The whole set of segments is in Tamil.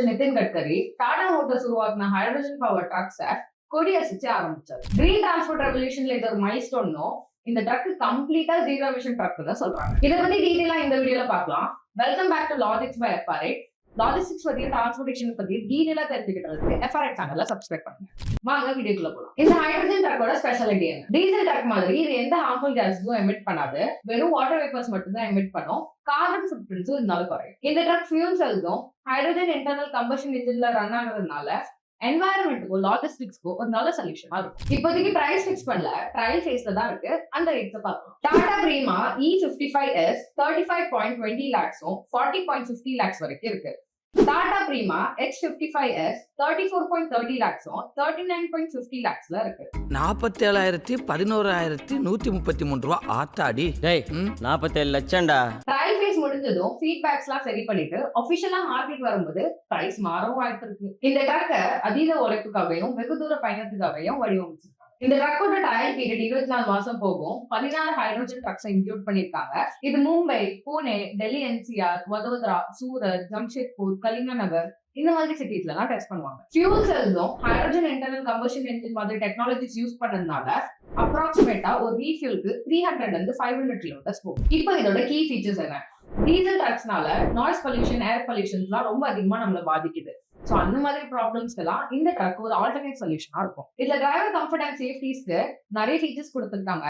மினிஸ்டர் நிதின் கட்கரி டாடா மோட்டர்ஸ் உருவாக்கின ஹைட்ரஜன் பவர் ட்ரக்ஸை கொடியசிச்சு ஆரம்பிச்சார். கிரீன் டிரான்ஸ்போர்ட் ரெவல்யூஷன்ல இது ஒரு மைல்ஸ்டோன்னும் இந்த ட்ரக் கம்ப்ளீட்டா ஜீரோ எமிஷன் ட்ரக் தான் சொல்றாங்க. இதை வந்து டீடைலா இந்த வீடியோல பார்க்கலாம். Welcome back to logics by FRI logistics பத்தி டிரான்ஸ்போர்டேஷன் பத்தி டீடைலா தெரிஞ்சுக்கிட்டதுக்கு எஃப்ஆர் சேனல்ல சப்ஸ்கிரைப் பண்ணுங்க. வாங்க வீடியோக்குள்ள போலாம். இந்த ஹைட்ரஜன் ட்ரக்கோட ஸ்பெஷாலிட்டி என்ன டீசல் ட்ரக் மாதிரி இது எந்த ஹார்ம்ஃபுல் கேஸும் எமிட் பண்ணாது. வெறும் வாட்டர் வேப்பர்ஸ் மட்டும் தான் எமிட் பண்ணும். கார்பன் ஃபுட் பிரிண்ட்ஸும் இதனால குறையும். இந்த ட்ரக் ஃபியூல் செல்ஸும் ஹைட்ரஜன் இன்டர்னல் கம்பஷன் இன்ஜின்ல ரன் ஆகுறதுனால என்வாயரன்மெண்ட்டுக்கும் லாஜிஸ்டிக்ஸ்க்கும் ஒரு நல்ல சொல்யூஷனா இருக்கும். இப்போதைக்கு பிரைஸ் ஃபிக்ஸ் பண்ணல ட்ரையல் ஃபேஸ்ல தான் இருக்கு. அந்த ரேட்ஸை பார்க்கலாம். Tata Prima E fifty five S thirty five point twenty லேக்ஸும் forty point fifty lakhs வரைக்கும் இருக்கு. Tata Prima X fifty five S thirty four point thirty லேக்ஸும் thirty nine point fifty லேக்ஸ்ல இருக்கு. நாற்பத்தேழாயிரத்தி பதினோராயிரத்தி நூத்தி முப்பத்தி மூணு ரூபா. ஆத்தாடி. டேய் நாற்பத்தேழு லட்சம்டா. ட்ரையல் முடிஞ்சதும் ஃபீட்பேக்ஸ் ஃபீட்பேக்ஸ்லாம் சரி பண்ணிட்டு அபிஷியலா மார்க்கெட் வரும்போது பிரைஸ் மாறவும் வாய்ப்பு இருக்கு. இந்த ட்ரக்கை அதீத உழைப்புக்காகவும் வெகு தூர பயணத்துக்காகவும் வடிவமைச்சிருக்காங்க. இந்த ட்ரக்கோட டயல் பீரியட் இருபத்தி நாலு மாசம் போகும். பதினாறு ஹைட்ரோஜன் ட்ரக்ஸ் இன்க்ளூட் பண்ணிருக்காங்க இது மும்பை புனே டெல்லி என்சிஆர் வதோதரா சூரத் ஜம்ஷெட்பூர் கலிங்கநகர் இந்த மாதிரி சிட்டிஸ்ல எல்லாம் டெஸ்ட் பண்ணுவாங்க ஃபியூல் செல்ஸும் ஹைட்ரோஜன் இன்டர்னல் கம்பஷன் என்ஜின் மாதிரி டெக்னாலஜிஸ் யூஸ் பண்ணதுனால அப்ராக்சிமேட்டா ஒரு ரீஃபியூலுக்கு த்ரீ ஹண்ட்ரட்ல இருந்து ஃபைவ் ஹண்ட்ரட் கிலோமீட்டர்ஸ் போகும். இப்போ இதோட கீ ஃபீச்சர்ஸ் என்ன? டீசல் ட்ரக்ஸ்னால நாய்ஸ் பொல்யூஷன் ஏர் பொல்யூஷன்ஸ்லாம் ரொம்ப அதிகமா நம்மள பாதிக்குது. ஸோ அந்த மாதிரி ப்ராப்ளம்ஸ் எல்லாம் இந்த ட்ரக் ஒரு ஆல்டர்னேட் சொல்யூஷனா இருக்கும். இதுல டிரைவர் கம்ஃபர்ட் அண்ட் சேஃப்டிஸ்க்கு நிறைய ஃபீச்சர்ஸ் கொடுத்துருக்காங்க.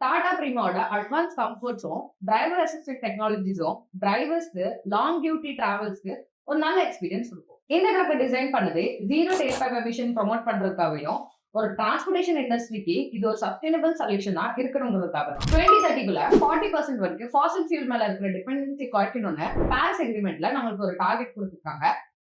டாடா பிரீமாவோட அட்வான்ஸ் கம்ஃபர்ட்ஸும் டிரைவர் அசிஸ்டன்ட் டெக்னாலஜிஸும் டிரைவர்ஸ்க்கு லாங் டியூட்டி டிராவல்ஸ்க்கு ஒரு நல்ல எக்ஸ்பீரியன்ஸ் இருக்கும் இந்த ட்ரக்கை டிசைன் பண்ணது zero date five emission promote பண்றதுக்காகவும் ஒரு டிரான்ஸ்போர்டேஷன் இண்டஸ்ட்ரிக்கு இது ஒரு சஸ்டைனபிள் சொல்யூஷனா இருக்கணுங்கிறதுக்காக தான் டுவெண்ட்டி தேர்ட்டிக்குள்ள ஃபார்ட்டி பர்சன்ட் வரைக்கும் ஃபாசில் ஃபியூல் மேல இருக்கிற டிபெண்டன்சி குறைக்கணும்னு பாரிஸ் அக்ரிமெண்ட்ல நம்மளுக்கு ஒரு டார்கெட் கொடுத்துருக்காங்க.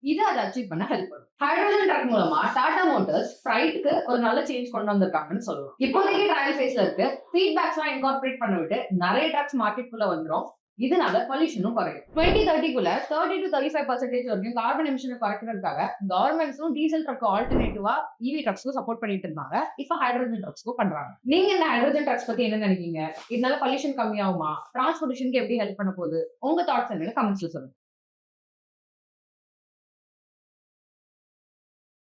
இது அதை அச்சீவ் பண்ண ஹெல்ப் பண்ணும். ஹைட்ரோஜன் ட்ரக் மூலமா டாடா மோட்டர்ஸ் ஃப்ரைட்டுக்கு ஒரு நல்ல சேஞ்ச் கொண்டு வந்திருக்காங்கன்னு சொல்லலாம் இப்போதைக்கு ட்ரையல் ஃபேஸ்ல இருக்கு. ஃபீட்பேக்ஸ்லாம் இன்கார்பரேட் பண்ண விட்டு நிறைய ட்ரக்ஸ் குள்ள வந்துரும். இதனால பொல்யூஷனும் குறையும். Twenty தேர்ட்டிக்குள்ள thirty to thirty five percentage வரைக்கும் கார்பன் எமிஷனை குறைக்கிறதுக்காக கவர்மெண்ட்ஸும் டீசல் ட்ரக் ஆல்டர்னேட்டிவா இவி ட்ரக்ஸ்க்கும் சப்போர்ட் பண்ணிட்டு இருந்தாங்க. இப்போ ஹைட்ரோஜன் ட்ரக்ஸ்க்கும் பண்றாங்க. நீங்க இந்த ஹைட்ரோஜன் ட்ரக்ஸ் பத்தி என்ன நினைக்கீங்க இதனால பொல்யூஷன் கம்மியாகுமா? டிரான்ஸ்போர்டேஷனுக்கு எப்படி ஹெல்ப் பண்ண போகுது? உங்க தாட்ஸ் என்னன்னு கமெண்ட்ஸ்ல சொல்லுங்க.